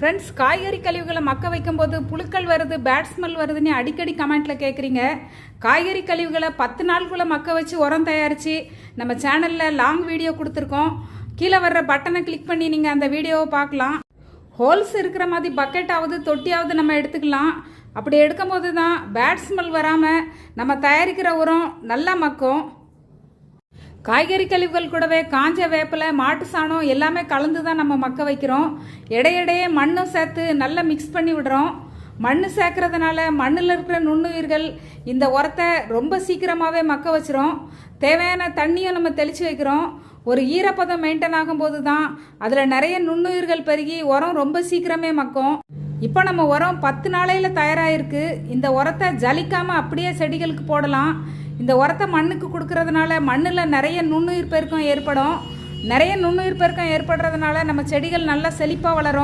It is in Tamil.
ஃப்ரெண்ட்ஸ் காய்கறி கழிவுகளை மக்க வைக்கும்போது புழுக்கள் வருது பேட் ஸ்மெல் வருதுன்னு அடிக்கடி கமெண்ட்டில் கேட்குறீங்க காய்கறி கழிவுகளை பத்து நாளுக்குள்ளே மக்க வச்சு உரம் தயாரித்து நம்ம சேனலில் லாங் வீடியோ கொடுத்துருக்கோம். கீழே வர்ற பட்டனை கிளிக் பண்ணி நீங்கள் அந்த வீடியோவை பார்க்கலாம். ஹோல்ஸ் இருக்கிற மாதிரி பக்கெட்டாவது தொட்டியாவது நம்ம எடுத்துக்கலாம். அப்படி எடுக்கும்போது தான் பேட் ஸ்மெல் வராமல் நம்ம தயாரிக்கிற உரம் நல்லா மக்கும். காய்கறி கழிவுகள் கூடவே காஞ்ச வேப்பிலை மாட்டு சாணம் எல்லாமே கலந்து தான் நம்ம மக்க வைக்கிறோம். இடையிடையே மண்ணும் சேர்த்து நல்லா மிக்ஸ் பண்ணி விடுறோம். மண் சேர்க்கறதுனால மண்ணில் இருக்கிற நுண்ணுயிர்கள் இந்த உரத்தை ரொம்ப சீக்கிரமாகவே மக்க வச்சிரும். தேவையான தண்ணியும் நம்ம தெளித்து வைக்கிறோம். ஒரு ஈரப்பதம் மெயின்டைன் ஆகும்போது தான் அதில் நிறைய நுண்ணுயிர்கள் பெருகி உரம் ரொம்ப சீக்கிரமே மக்கும். இப்போ நம்ம உரம் பத்து நாளையில் தயாராகிருக்கு இந்த உரத்தை ஜலிக்காமல் அப்படியே செடிகளுக்கு போடலாம். இந்த உரத்தை மண்ணுக்கு கொடுக்கறதுனால மண்ணில் நிறைய நுண்ணுயிர் பெருக்கம் ஏற்படும். நிறைய நுண்ணுயிர் பெருக்கம் ஏற்படுறதுனால நம்ம செடிகள் நல்லா செழிப்பாக வளரும்.